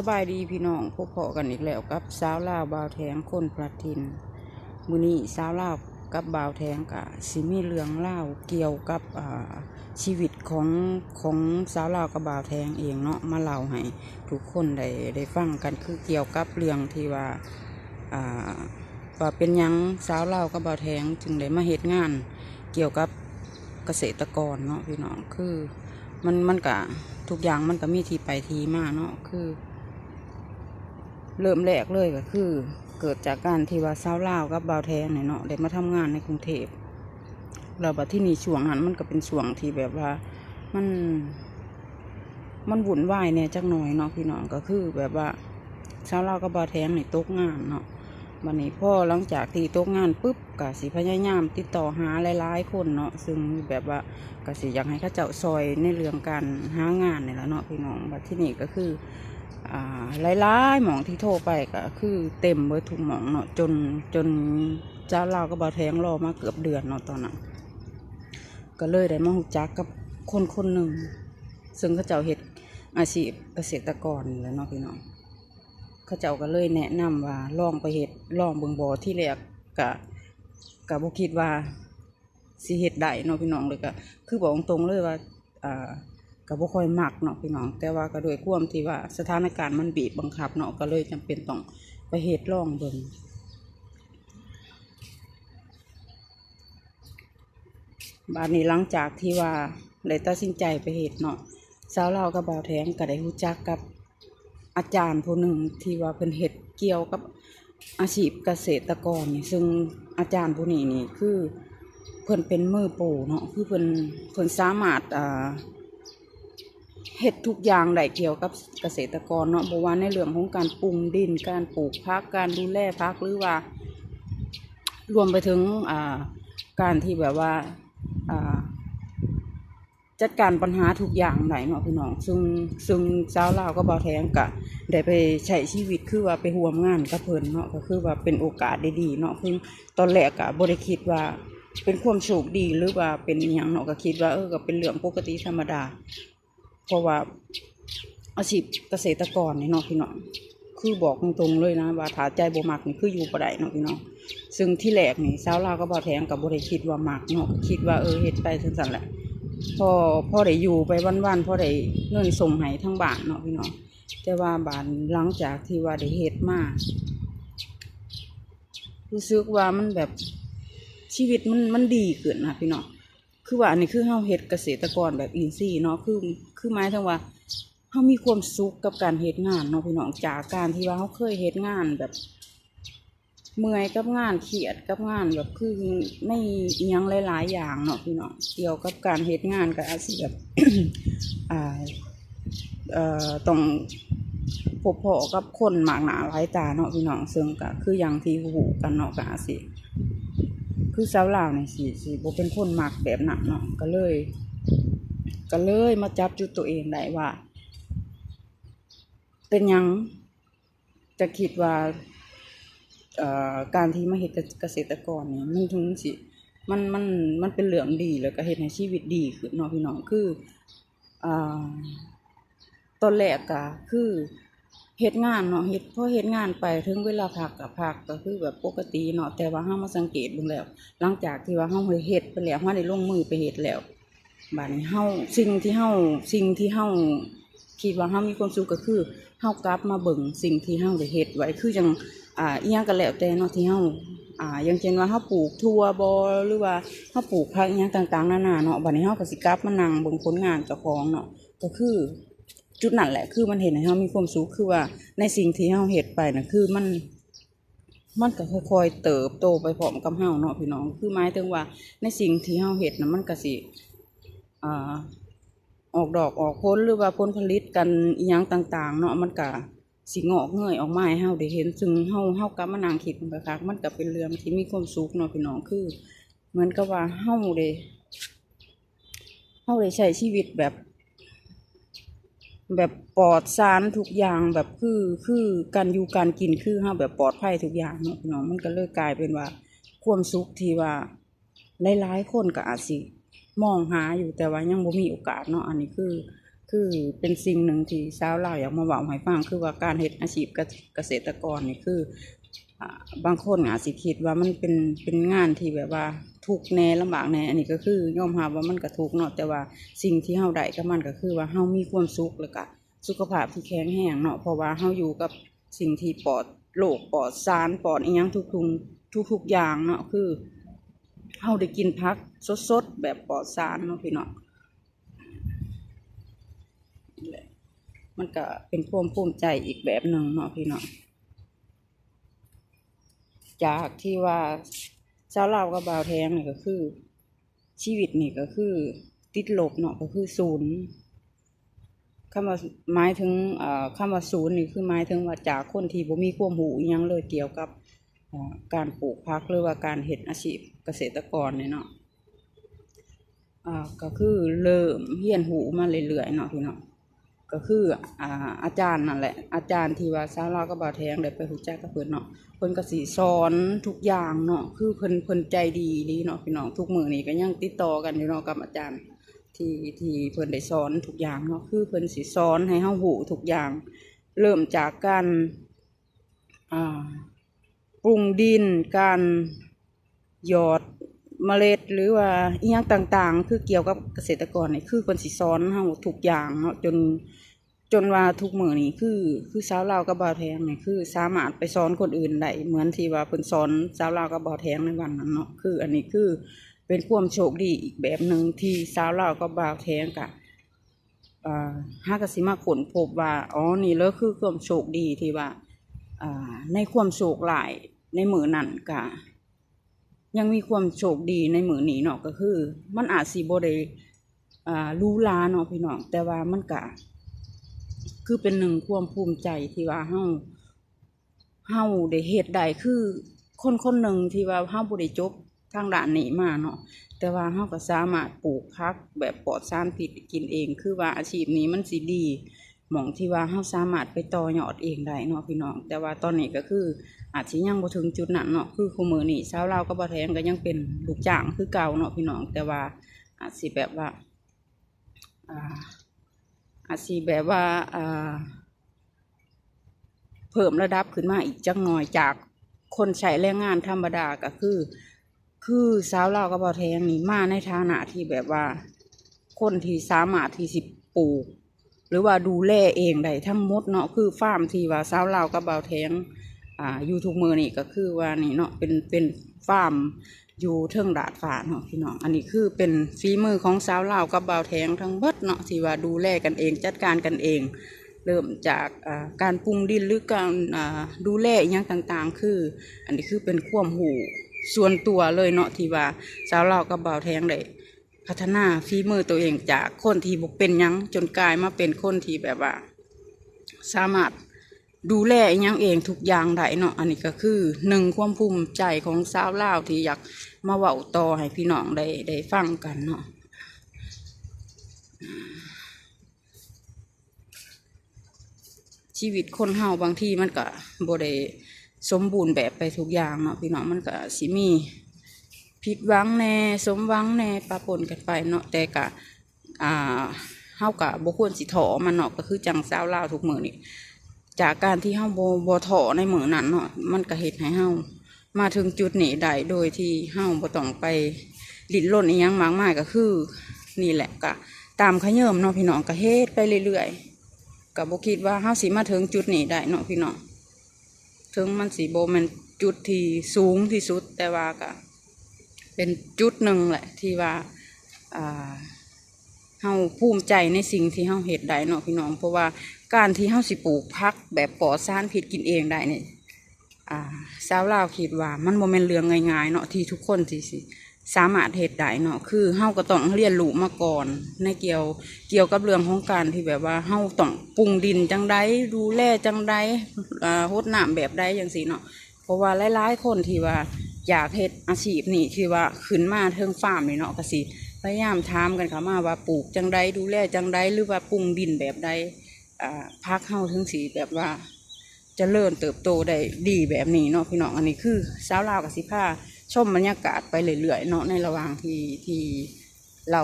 สบายดีพี่น้องพบเพาะกันอีกแล้วกับสาวลาวบาวแทงคนปลาทินมือนี้สาวลาวกับบาวแทงกะสิมีเรื่องเล่าเกี่ยวกับชีวิตของของสาวลาวกับบาวแทงเองเนาะมาเล่าให้ทุกคนได้ได้ฟังกันคือเกี่ยวกับเรื่องที่ว่าว่าเป็นยังสาวลาวกับบาวแทงจึงได้มาเฮ็ดงาน เกี่ยวกับเกษตรกรเนาะพี่น้องคือมันมันกะทุกอย่างมันก็มีที่ไปทีมาเนาะคือ เริ่มแรกเลยก็คือ เกิดจากการที่ว่าสาวลาวกับบาวแทนเนาะได้มาทำงานในกรุงเทพเราบัดที่นี่ช่วงนั้นมันก็เป็นช่วงที่แบบว่ามัน มันวุ่นวายเนี่ยจักหน่อยเนาะพี่น้องก็คือแบบว่าสาวลาวกับบาวแทงนี่ตกงานเนาะวันนี้พ่อหลังจากที่ตกงานปุ๊บก็สิพยายามติดต่อหาหลายๆคนเนาะซึ่งแบบว่าก็สิอยากให้ข้าเจ้าซอยในเรื่องการหางานเนี่แหละเนาะพี่น้องบัดที่นี่ก็คือ หลายๆหมองที่โทรไปก็คือเต็มเบิดทุกหมองเนาะจนจนเจ้าเราก็บาแทงรอมาเกือบเดือนเนาะตอนนั้นก็เลยได้มาหูจักกับคนคนหนึ่ง ซึ่งเขาเจ้าเฮ็ดอาชีพเกษตรกรแล้วเนาะพี่น้องเขาเจ้าก็เลยแนะนำว่าลองไปเฮ็ดลองเบิ่งบ่อที่แรกกะกะบ่คิดว่าสิเฮ็ดได้เนาะพี่น้องเลยก็คือบอกตรงเลยว่าอ่า ก็บ่ค่อยมักเนาะพี่น้อง แต่ว่าก็ด้วยความที่ว่าสถานการณ์มันบีบบังคับเนาะก็เลยจำเป็นต้องไปเฮ็ดลองเบิ่งบาดนี้หลังจากที่ว่าได้ตัดสินใจไปเฮ็ดเนาะสาวเรากับบ่าวแทงก็ได้รู้จักกับอาจารย์ผู้หนึ่งที่ว่าเพิ่นเฮ็ดเกี่ยวกับอาชีพเกษตรกรนี่ซึ่งอาจารย์ผู้นี้นี่คือเพิ่นเป็นมือโปรเนาะคือเพิ่นเพิ่นสามารถอ่า เฮ็ดทุกอย่างได้เกี่ยวกับเกษตรกรเนาะบ่ว่าในเรื่องของการปรุงดิน การปลูกพัก การดูแลพักหรือว่า รวมไปถึงอ่าการที่แบบว่าอ่าจัดการปัญหาทุกอย่างได้เนาะพี่น้อง ซึ่งซึ่งสาลาวก็บ่าวแทงกะได้ไปใช้ชีวิตคือว่าไปร่วมงานกับเพิ่นเนาะก็คือว่าเป็นโอกาสดีๆเนาะคือตอนแรกกะบ่ได้คิดว่าเป็นความโชคดีหรือว่าเป็นอิหยังเนาะก็คิดว่าเออก็เป็นเรื่องปกติธรรมดา เพราะว่าอาชีพเกษตรกรนี่เนาะพี่น้องคือบอกตรงๆเลยนะว่าถาใจบ่มักนี่คืออยู่บ่ได้เนาะพี่น้องซึ่งที่แรกนี่สาวลาวก็บ่แทงกับบ่ได้คิดว่ามักเนาะคิดว่าเออเฮ็ดไปซั่นๆแหละพอพอได้อยู่ไปวันๆพอได้เงินส่งให้ทั้งบ้านเนาะพี่น้องแต่ว่าบ้านหลังจากที่ว่าได้เฮ็ดมารู้สึกว่ามันแบบชีวิตมันมันดีขึ้นนะพี่น้อง คือว่าอันนี้คือเฮาเฮ็ดเกษตรกรแบบอินทรีย์เนาะคือคือหมายถึงว่าเฮามีความสุขกับการเฮ็ดงานเนาะพี่น้องจากการที่ว่าเฮาเคยเฮ็ดงานแบบ เมื่อยกับงานเครียดกับงานแบบคือในอิหยังหลาย ๆ อย่างเนาะพี่น้องเกี่ยวกับการเฮ็ดงานก็อาจสิแบบอ่าเอ่อต้องพบเพาะกับคนมากหนาหลายตาเนาะพี่น้องซึ่งก็คืออย่างที่รู้กันเนาะก็อาจสิ คือสาวลาวนี่สิสิบ่เป็นคนมักแบบนั้นเนาะก็เลย ก็เลยมาจับจุดตัวเองได้ว่า เป็นยังจะคิดว่าเอ่อการที่มาเฮ็ดเกษตรกรเนี่ยมันถึงสิมันมันมันเป็นเรื่องดีแล้วก็เฮ็ดให้ชีวิตดีขึ้นเนาะพี่น้องคืออ่าตอนแรกก็คือ เฮ็ดงานเนาะเฮ็ดพอเฮ็ดงานไปถึงเวลาพักก็พักก็คือแบบปกติเนาะแต่ว่าเฮามาสังเกตเบิ่งแล้ว หลังจากที่ว่าเฮาเฮ็ดไปแล้วเฮาได้ลงมือไปเฮ็ดแล้วบัดนี้เฮาสิ่งที่เฮาสิ่งที่เฮาคิดว่าเฮามีความสุขก็คือเฮากลับมาเบิ่งสิ่งที่เฮาได้เฮ็ดไว้คือจังอ่าอีหยังก็แล้วแต่เนาะที่เฮาอ่าอย่างเช่นว่าเฮาปลูกถั่วบ่หรือว่าเฮาปลูกผักอีหยังต่างๆนานาเนาะบัดนี้เฮาก็สิกลับมานั่งเบิ่งผลงานเจ้าของเนาะก็คือ จุดนั้นแหละ คือมันเห็นให้เฮามีความสุขคือว่าในสิ่งที่เฮาเฮ็ดไปน่ะคือมัน มันก็ค่อยๆเติบโตไปพร้อมกับเฮาเนาะพี่น้อง คือหมายถึงว่า ในสิ่งที่เฮาเฮ็ดนะมันก็สิอ่าออกดอกออกผลหรือว่าผลผลิตกันอีหยังต่าง ๆ เนาะมันก็สิงอกเงยออกมาให้เฮาได้เห็นซึ่งเฮาเฮากลับมานั่งคิดมันก็คักมันก็เป็นเรื่องที่มีความสุขเนาะพี่น้องคือ เหมือนกับว่าเฮาได้เฮาได้ใช้ชีวิตแบบ แบบปลอดสารทุกอย่างแบบคือคือการอยู่การกินคือเฮาแบบปลอดภัยทุกอย่างเนาะพี่น้องมันก็เลยกลายเป็นว่าความสุขที่ว่าหลายๆคนก็อาจสิมองหาอยู่แต่ว่ายังบ่มีโอกาสเนาะอันนี้คือ คือเป็นสิ่งหนึ่งที่สาวลาวอยากมาบอกให้ฟังคือว่าการเฮ็ดอาชีพเกษเกษตรกรนี่คืออ่าบางคนอาจสิคิดว่ามันเป็นเป็นงานที่แบบว่า ทุกแน่ลำบากแน่อันนี้ก็คือยอมรับว่ามันก็ทุกเนาะแต่ว่าสิ่งที่เฮาได้กับมันก็คือว่าเฮามีความสุขแล้วก็สุขภาพที่แข็งแรงเนาะเพราะว่าเฮาอยู่กับสิ่งที่ปลอดโรคปลอดสารปลอดอีหยังทุกๆทุกๆอย่างเนาะคือเฮาได้กินผักสดๆแบบปลอดสารเนาะพี่เนาะนี่แหละมันก็เป็นความภูมิใจอีกแบบหนึ่งเนาะพี่เนาะจากที่ว่า ชาวลาวกับบ่าวแทงนี่ก็คือ ชีวิตนี่ก็คือ ติดลบเนาะก็คือศูนย์คำว่าหมายถึงเอ่อคำว่าศูนย์นี่คือหมายถึงว่าจากคนที่บ่มีความรู้อิหยังเลยเกี่ยวกับการปลูกผักหรือว่าการเฮ็ดอาชีพเกษตรกรเนี่ยเนาะอ่าก็คือเริ่มเรียนรู้มาเรื่อยๆเนาะพี่เนาะ ก็คืออ่าอาจารย์นั่นแหละ อาจารย์ที่ว่าสาวลาวก็บ่าวแทงได้ไปรู้จักกับเพิ่นเนาะเพิ่นก็สิสอนทุกอย่างเนาะคือเพิ่นเพิ่นใจดีดีเนาะพี่น้องทุกมื้อนี้ก็ยังติดต่อกันอยู่เนาะกับอาจารย์ที่ที่เพิ่นได้สอนทุกอย่างเนาะคือเพิ่นสิสอนให้เฮารู้ทุกอย่าง เริ่มจากการอ่าปรุงดินการหยอด เมล็ดหรือว่าอีหยังต่างๆ คือเกี่ยวกับเกษตรกรนี่คือเพิ่นสิสอนเฮาทุกอย่างเนาะจนจนว่าทุกมื้อนี้คือคือสาวลาวกับบ่าวแทงนี่คือสามารถไปสอนคนอื่นได้เหมือนที่ว่าเพิ่นสอนสาวลาวกับบ่าวแทงในวันนั้นเนาะคือ อันนี้คือเป็นความโชคดีอีกแบบหนึ่งที่สาวลาวกับบ่าวแทงกะอ่าหากสิมาค้นพบว่าอ๋อนี่เลยคือความโชคดีที่ว่าอ่าในความโชคหลายในมือนั้นกะ ยังมีความโชคดีในมื้อนี้เนาะก็คือ มันอาจสิบ่ได้อ่ารูหราเนาะพี่น้องแต่ว่ามันกะ คือเป็นหนึ่งความภูมิใจที่ว่าเฮาเฮาได้เฮ็ดได้คือคนคนหนึ่งที่ว่าเฮาบ่ได้จบทางด้านนี้มาเนาะแต่ว่าเฮาก็สามารถปลูกผักแบบปลอดสารพิษกินเอง คือว่าอาชีพนี้มันสิดี หมองที่ว่าเฮาสามารถไปต่อยอดเองได้เนาะพี่น้อง แต่ว่าตอนนี้ก็คือ อาจสิยังบ่ถึงจุดนั้นเนาะคือคุมื้อนี้ชาวลากับบ่แทงก็ยังเป็นลูกจ้างคือเก่าเนาะพี่น้อง แต่ว่าอาจสิแบบว่าอาอาจสิแบบว่าเพิ่มระดับขึ้นมาอีกจักหน่อยจากคนใช้แรงงานธรรมดาก็คือ คือสาวลากับบ่แทงนี่มาในฐานะที่แบบว่า คนที่สามารถที่สิปลูก หรือว่าดูแลเองได้ทั้งหมดเนาะคือฟาร์มที่ว่าสาวลาวกับบ่าวแทงอ่าอยู่ทุกมือนี่ก็คือว่านี่เนาะเป็นเป็นฟาร์มอยู่เทิงดาดฟ้าเนาะพี่น้อง อันนี้คือเป็นฝีมือของสาวลาวกับบ่าวแทงทั้งเบิดเนาะที่ว่าดูแลกันเองจัดการกันเอง เริ่มจากอ่าการปรุงดินหรือการอ่าดูแลอย่างต่างๆ คือ อันนี้คือเป็นความหูส่วนตัวเลยเนาะที่ว่าสาวลาวกับบ่าวแทงได้ พัฒนาฝีมือตัวเองจากคนที่บ่เป็นยังจนกลายมาเป็นคนที่แบบว่า สามารถดูแลยังเองทุกอย่างได้เนาะอันนี้ก็คือหนึ่งความภูมิใจของสาวลาวที่อยากมาเว้าต่อให้พี่น้องได้ได้ฟังกันเนาะชีวิตคนเฮาบางที่มันก็บ่ได้สมบูรณ์แบบไปทุกอย่างเนาะพี่น้องมันก็สิมี ผิดหวังแน่สมหวังแน่ปะปนกันไปเนาะแต่ก็อ่าเฮาก็บ่ควรสิถอมันเนาะก็คือจังสาวลาวทุกมือนี่จากการที่เฮาบ่บ่ถอในมือนั้นเนาะมันก็เฮ็ดให้เฮามาถึงจุดนี้ได้โดยที่เฮาบ่ต้องไปลิ้นรนอีหยังมากมายก็คือ นี่แหละก็ตามขยิมเนาะพี่น้องก็เฮ็ดไปเรื่อยๆก็บ่คิดว่าเฮาสิมาถึงจุดนี้ได้เนาะพี่น้องถึงมันสิบ่แม่นจุดที่สูงที่สุดแต่ว่าก็ เป็นจุดหนึ่งแหละที่ว่าอ่าเฮาภูมิใจในสิ่งที่เฮาเฮ็ดได้เนาะพี่น้องเพราะว่าการที่เฮาสิปลูกผักแบบปลอดสารพิษกินเองได้เนี่อ่าสาวลาวคิดว่ามันบ่แม่นเรื่องง่ายๆเนาะที่ทุกคนที่สิสามารถเฮ็ดได้เนาะคือเฮาก็ต้องเรียนรู้มาก่อน ในเกี่ยวเกี่ยวกับเรื่องของการที่แบบว่าเฮาต้องปรุงดินจังใดดูแลจังใดอ่ารดน้ำแบบใดจังซี่เนาะเพราะว่าหลายๆคนที่ว่า อยากเฮ็ดอาชีพนี่ที่ว่าขึ้นมาเทิงฟาร์มนี่เนาะกสิพยายามถามกันเข้ามาว่าปลูกจังใดดูแลจังใดหรือว่าปรุงดินแบบใดอ่าพักเฮาถึงสิแบบว่าจะเริญเติบโตได้ดีแบบนี้เนาะพี่น้องอันนี้คือสาวลาวกสิพาชมบรรยากาศไปเรื่อยๆเนาะในระหว่างที่ที่เรา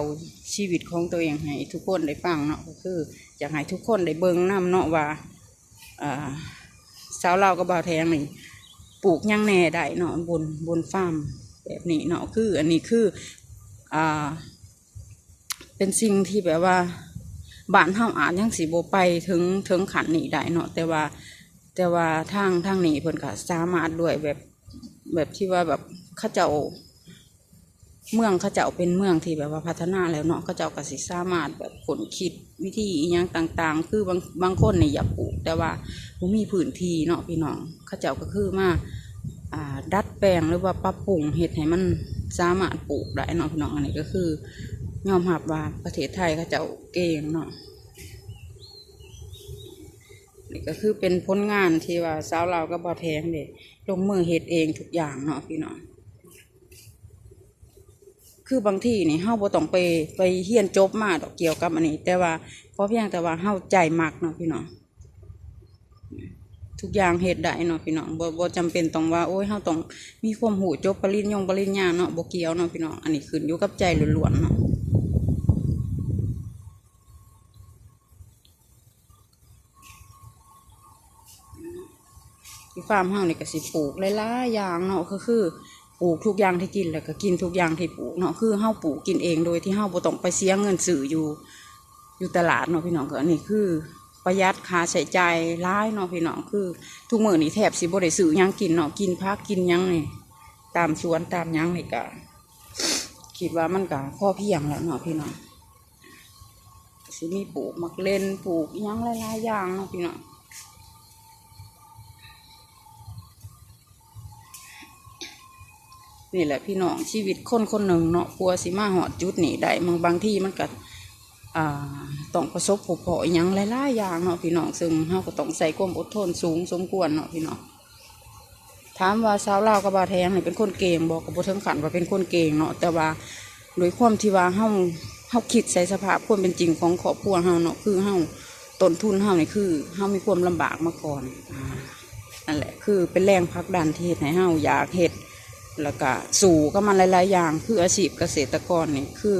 ชีวิตของตัวเองให้ทุกคนได้ฟังเนาะก็คืออยากให้ทุกคนได้เบิ่งนํเนาะว่าอ่าสาวเราวกับบ่าวแทงนี่ ปลูกยังแหน่ได้เนาะบนบนฟาร์มแบบนี้เนาะคือ อันนี้คืออ่าเป็นสิ่งที่แบบว่าบ้านเฮาอาจยังสีโบไปถึงถึงขันนี้ได้เนาะแต่ว่าแต่ว่าทางทางนี้เพิ่นก็สามารถด้วยแบบแบบที่ว่าแบบข้าเจ้า เมืองเขาเจ้าเป็นเมืองที่แบบว่าพัฒนาแล้วเนาะเขาเจ้าก็สิสามารถแบบผลคิดวิธีอหยังต่างๆ คือบางบางคนเนี่ยอยากปลูก แต่ว่าบ่มีพื้นที่เนาะพี่น้องเขาเจ้าก็คือมาอ่าดัดแปลงหรือว่าปรับปรุงเฮ็ดให้มันสามารถปลูกได้เนาะพี่น้องอันนี้ก็คือยอมรับว่าประเทศไทยเขาเจ้าเก่งเนาะนี่ก็คือเป็นผลงานที่ว่าสาวเราก็บ่แทงเด็ลงมือเฮ็ดเองทุกอย่างเนาะพี่น้อง คือบางที่นี่เฮาบ่ต้องไปไปเฮียนจบมาดอกเกี่ยวกับอันนี้ แต่ว่าเพราะเพียงแต่ว่าเฮาใจมักเนาะพี่น้องทุกอย่างเฮ็ดได้เนาะพี่น้องบ่บ่จำเป็นต้องว่าโอ้ยเฮาต้องมีความหูจบปริญญงปริญญาเนาะบ่เกี่ยวเนาะพี่น้องอันนี้ขึ้นอยู่กับใจล้วนๆเนาะที่ฟาร์มเฮานี่ก็สิปลูกหลายๆอย่างเนาะก็คือ ปลูกทุกอย่างที่กินแล้วก็กินทุกอย่างที่ปลูกเนาะคือเฮาปลูกกินเองโดยที่เฮาบ่ต้องไปเสียเงินซื้ออยู่อยู่ตลาดเนาะพี่น้องก็อันนี้คือประหยัดค่าใช้จ่ายหลายเนาะพี่น้องคือ ทุกมื้อนี้แทบสิบ่ได้ซื้อหยังกินเนาะกินพักกินหยังนี่ตามสวนตามหยังนี่ก็คิดว่ามันก็พอเพียงแล้วเนาะพี่น้องสิมีปลูกมักเล่นปลูกอิหยังหลายๆอย่างเนาะพี่น้อง นี่แหละพี่น้องชีวิตคนคนหนึ่งเนาะกลัวสิมาหอดจุดนี้ได้บางบางที่มันก็ต้องประสบพบเพาะอหยังหลายๆอย่างเนาะพี่น้องซึ่งเฮาก็ต้องใส่ความอดทนสูงสมควรเนาะพี่น้องถามว่าสาวลาวกับบาแทงเนี่เป็นคนเก่งบอกกับบ่ถึงขันว่าเป็นคนเก่งเนาะแต่ว่าโดยความที่ว่าเฮาเฮาคิดใส่สภาพความเป็นจริงของครอบครัวเฮาเนาะคือเฮาต้นทุนเฮาเนี่คือเฮามีความลำบากมาก่อนอนั่นแหละคือเป็นแรงผลักดันที่เฮ็ดให้เฮาอยากเฮ็ด แล้วก็สู่ก็มันหลายๆอย่าง คืออาชีพเกษตรกรนี่คือ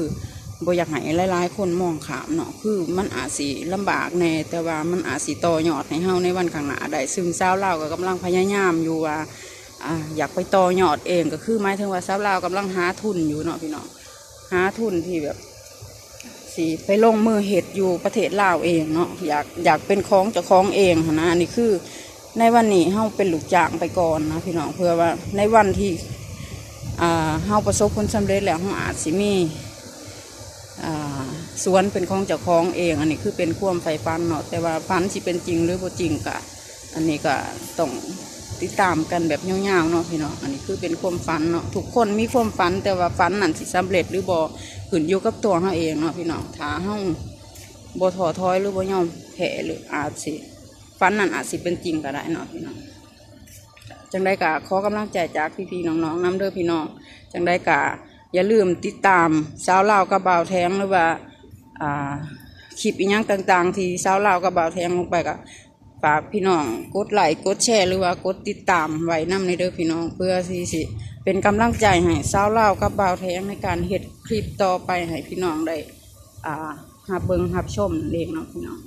บอยากให้หลายๆ คนมองขามเนาะคือมันอาจสิลำบากแน่แต่ว่ามันอาจสิต่อยอดให้เฮาในวันข้างหน้าได้ซึ่งสาวลาก็กำลังพยายามอยู่ว่าอยากไปต่อยอดเองก็คือหมายถึงว่าสาวลาวกำลังหาทุนอยู่เนาะพี่น้องหาทุนที่แบบสิไปลงมือเฮ็ดอยู่ประเทศลาวเองเนาะอยากอยากเป็นของเจ้าของเองนะอันนี้คือในวันนี้เฮาเป็นลูกจ้างไปก่อนนะพี่น้องเพื่อว่าในวันที่ เฮาประสบผลสำเร็จแล้วเฮาอาจสิมีสวนเป็นของเจ้าของเอง อันนี้คือเป็นควมใฝ่ฝันเนาะแต่ว่าฝันสิเป็นจริงหรือบ่จริงก็อันนี้ก็ต้องติดตามกันแบบยาวๆเนาะพี่เน้องอันนี้คือเป็นความฝันเนาะทุกคนมีความฝันแต่ว่าฝันนั้นสิสำเร็จหรือบ่ขึ้นอยู่กับตัวเฮาเองเนาะพี่เน้องถ้าเฮาบ่ท้อถอยหรือบ่ยอมแพ้หรืออาจสิฝันนั้นอาจสิเป็นจริงก็ได้เนาะพี่เน้อง จังได้กะขอกำลังใจจากพี่ๆน้องๆน้ำเด้อพี่น้องจังได้กะอย่าลืมติดตามสาวเล่าวกับบ่าวแทงหรือว่าอ่าคลิปอีกอย่างต่างๆ ที่สาวเล่าวกับบ่าวแทงลงไปกะฝากพี่น้องกดไลค์กดแชร์หรือว่ากดติดตามไว้นํในเด้อพี่น้องเพื่อที่สิเป็นกำลังใจให้สาวเล่าวกับบ่าวแทงในการเฮ็ดคลิปต่อไปให้พี่น้องได้อ่าหับเบิงหับชมนั่นเองเนาะพี่น้อง